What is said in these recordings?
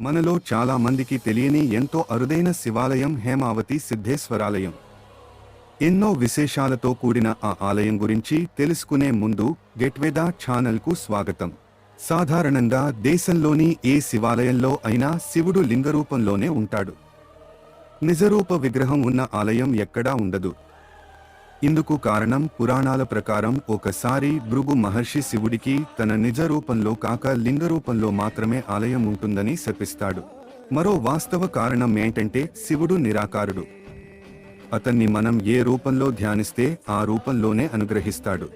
మనలో చాలా మందికి తెలియని ఎంతో అరుదైన శివాలయం హేమావతి సిద్ధేశ్వరాలయం. ఎన్నో విశేషాలతో కూడిన ఆ ఆలయం గురించి తెలుసుకునే ముందు గెట్వేదా ఛానల్కు స్వాగతం. సాధారణంగా దేశంలోని ఏ శివాలయంలో అయినా శివుడు లింగరూపంలోనే ఉంటాడు. నిజరూప విగ్రహం ఉన్న ఆలయం ఎక్కడా ఉండదు. ఇందుకు కారణం పురాణాల ప్రకారం ఒకసారి భృగు మహర్షి శివుడికి తన నిజ రూపంలో కాక లింగ రూపంలో మాత్రమే ఆలయం ఉంటుందని శపిస్తాడు. మరో వాస్తవ కారణం ఏంటంటే శివుడు నిరాకారుడు. అతన్ని మనం ఏ రూపంలో ధ్యానిస్తే ఆ రూపంలోనే అనుగ్రహిస్తాడు.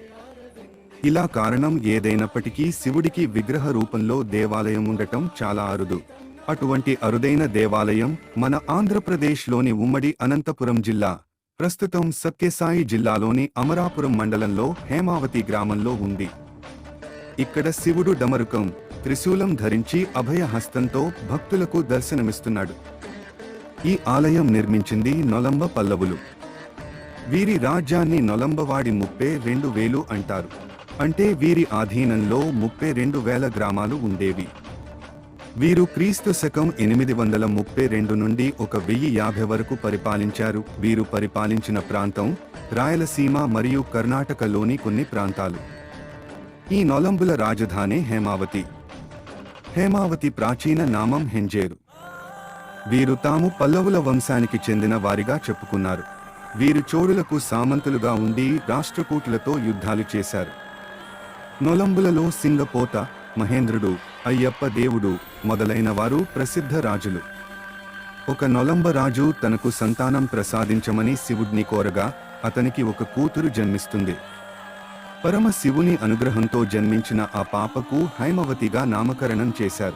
ఇలా కారణం ఏదైనప్పటికీ శివుడికి విగ్రహ రూపంలో దేవాలయం ఉండటం చాలా అరుదు. అటువంటి అరుదైన దేవాలయం మన ఆంధ్రప్రదేశ్లోని ఉమ్మడి అనంతపురం జిల్లా ప్రస్తుతం సత్యసాయి జిల్లాలోని అమరాపురం మండలంలో హేమావతి గ్రామంలో ఉంది. ఇక్కడ శివుడు డమరుకం త్రిశూలం ధరించి అభయహస్తంతో భక్తులకు దర్శనమిస్తున్నాడు. ఈ ఆలయం నిర్మించింది నొలంబ పల్లవులు. వీరి రాజ్యాన్ని నొలంబవాడి ముప్పై రెండు వేలు అంటారు. అంటే వీరి ఆధీనంలో ముప్పై రెండు వేల గ్రామాలు ఉండేవి. వీరు క్రీస్తు శకం ఎనిమిది వందల ముప్పై రెండు నుండి ఒక వెయ్యి యాభై వరకు పరిపాలించారు. వీరు పరిపాలించిన ప్రాంతం రాయలసీమ మరియు కర్ణాటకలోని కొన్ని ప్రాంతాలు. ఈ నొలంబుల రాజధాని హేమావతి. హేమావతి ప్రాచీన నామం హెంజేరు. వీరు తాము పల్లవుల వంశానికి చెందిన వారిగా చెప్పుకున్నారు. వీరు చోడులకు సామంతులుగా ఉండి రాష్ట్రకూటులతో యుద్ధాలు చేశారు. నొలంబులలో సింగపోత మహేంద్రుడు అయ్యప్ప దేవుడు మొదలైన వారు ప్రసిద్ధ రాజులు. ఒక నొలంబ రాజు తనకు సంతానం ప్రసాదించమని శివుడిని కోరగా అతనికి ఒక కూతురు జన్మిస్తుంది. పరమ శివుని అనుగ్రహంతో జన్మించిన ఆ పాపకు హైమవతిగా నామకరణం చేశారు.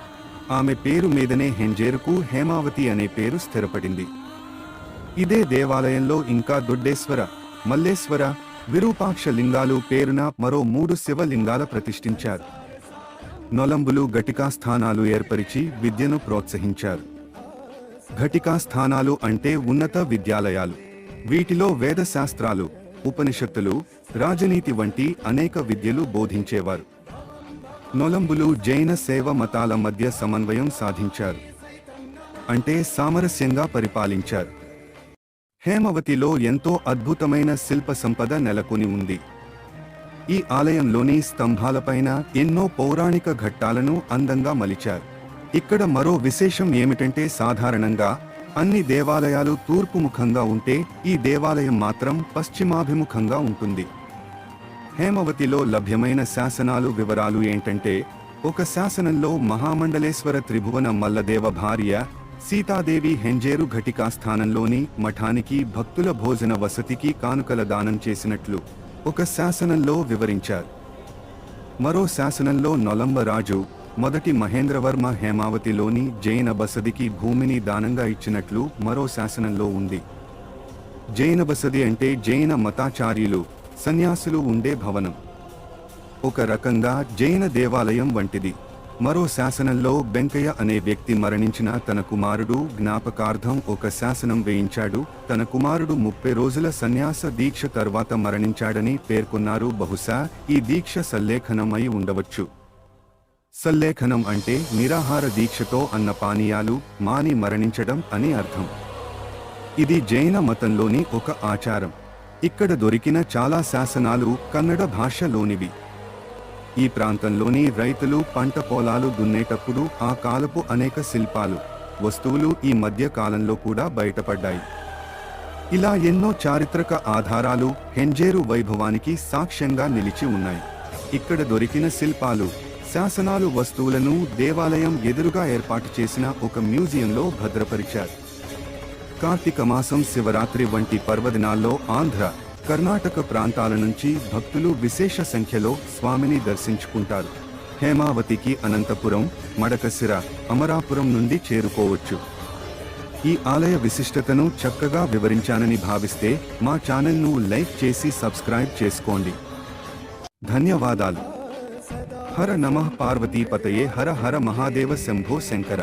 ఆమె పేరు మీదనే హెంజేరుకు హేమావతి అనే పేరు స్థిరపడింది. ఇదే దేవాలయంలో ఇంకా దొడ్డేశ్వర మల్లేశ్వర విరూపాక్ష లింగాలు పేరున మరో మూడు శివలింగాల ప్రతిష్ఠించారు. నొలంబులు ఘటికా స్థానాలు ఏర్పరిచి విద్యను ప్రోత్సహించారు. ఘటికా స్థానాలు అంటే ఉన్నత విద్యాలయాలు. వీటిలో వేదశాస్త్రాలు ఉపనిషత్తులు రాజనీతి వంటి అనేక విద్యలు బోధించేవారు. నొలంబులు జైన సేవ మతాల మధ్య సమన్వయం సాధించారు. అంటే సామరస్యంగా పరిపాలించారు. హేమవతిలో ఎంతో అద్భుతమైన శిల్ప సంపద నెలకొని ఉంది. ఈ ఆలయంలోని స్తంభాలపైన ఎన్నో పౌరాణిక ఘట్టాలను అందంగా మలిచారు. ఇక్కడ మరో విశేషం ఏమిటంటే సాధారణంగా అన్ని దేవాలయాలు తూర్పు ముఖంగా ఉంటే ఈ దేవాలయం మాత్రం పశ్చిమాభిముఖంగా ఉంటుంది. హేమవతిలో లభ్యమైన శాసనాలు వివరాలు ఏంటంటే ఒక శాసనంలో మహామండలేశ్వర త్రిభువన మల్లదేవ భార్య సీతాదేవి హెంజేరు ఘటికా స్థానంలోని మఠానికి భక్తుల భోజన వసతికి కానుకల దానం చేసినట్లు. ఒక శాసనంలో వివరించారు. మరో శాసనంలో నొలంబ రాజు మొదటి మహేంద్రవర్మ హేమావతిలోని జైన బసదికి భూమిని దానంగా ఇచ్చినట్లు మరో శాసనంలో ఉంది. జైన బసది అంటే జైన మతాచార్యులు సన్యాసులు ఉండే భవనం. ఒక రకంగా జైన దేవాలయం వంటిది. మరో శాసనంలో వెంకయ్య అనే వ్యక్తి మరణించిన తన కుమారుడు జ్ఞాపకార్థం ఒక శాసనం వేయించాడు. తన కుమారుడు ముప్పై రోజుల సన్యాస దీక్ష తర్వాత మరణించాడని పేర్కొన్నారు. బహుశా ఈ దీక్ష సల్లేఖనమై ఉండవచ్చు. సల్లేఖనం అంటే నిరాహార దీక్షతో అన్న పానీయాలు మాని మరణించడం అని అర్థం. ఇది జైన మతంలోని ఒక ఆచారం. ఇక్కడ దొరికిన చాలా శాసనాలు కన్నడ భాషలోనివి. ఈ ప్రాంతంలోని రైతులు పంట పొలాలు దున్నేటప్పుడు ఆ కాలపు అనేక శిల్పాలు వస్తువులు ఈ మధ్య కాలంలో కూడా బయటపడ్డాయి. ఇలా ఎన్నో చారిత్రక ఆధారాలు హెంజేరు వైభవానికి సాక్ష్యంగా నిలిచి ఉన్నాయి. ఇక్కడ దొరికిన శిల్పాలు శాసనాలు వస్తువులను దేవాలయం ఎదురుగా ఏర్పాటు చేసిన ఒక మ్యూజియంలో భద్రపరిచారు. కార్తీక మాసం శివరాత్రి వంటి పర్వదినాల్లో ఆంధ్ర కర్ణాటక ప్రాంతాల నుంచి భక్తులు విశేష సంఖ్యలో స్వామిని దర్శించుకుంటారు. హేమావతికి అనంతపురం మడకసిర అమరాపురం నుండి చేరుకోవచ్చు. ఈ ఆలయ విశిష్టతను చక్కగా వివరించానని భావిస్తే మా ఛానల్ను లైక్ చేసి సబ్స్క్రైబ్ చేసుకోండి. ధన్యవాదాలు. హర నమః పార్వతీపతయే హర హర మహాదేవ శంభో శంకర.